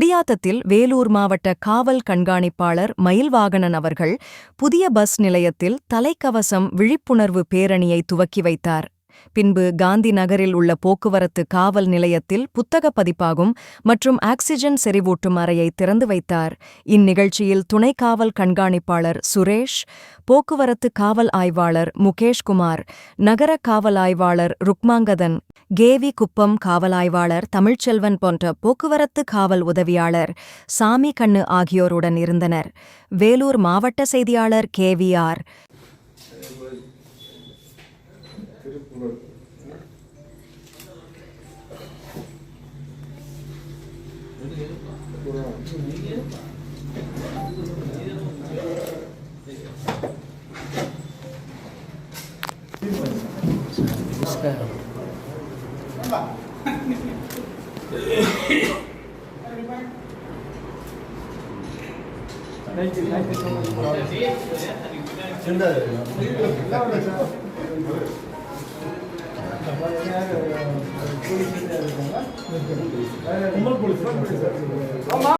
குடியாத்தத்தில் வேலூர் மாவட்ட காவல் கண்காணிப்பாளர் மயில்வாகனன் அவர்கள் புதிய பஸ் நிலையத்தில் தலைக்கவசம் விழிப்புணர்வு பேரணியை துவக்கி வைத்தார். பின்பு காந்தி நகரில் உள்ள போக்குவரத்து காவல் நிலையத்தில் புத்தக பதிப்பாகும் மற்றும் ஆக்சிஜன் செறிவூட்டும் அறையை திறந்து வைத்தார். இந்நிகழ்ச்சியில் துணை காவல் கண்காணிப்பாளர் சுரேஷ் போக்குவரத்து காவல் ஆய்வாளர் முகேஷ்குமார் நகர காவல் ஆய்வாளர் ருக்மாங்கதன் கேவி குப்பம் காவல் ஆய்வாளர் தமிழ்ச்செல்வன் போன்ற போக்குவரத்து காவல் உதவியாளர் சாமி கண்ணு ஆகியோருடன் இருந்தனர். வேலூர் மாவட்ட செய்தியாளர் கேவிஆர் திருக்குறள் நமஸ்காரம் சிந்தா கும்பல் போலீஸ்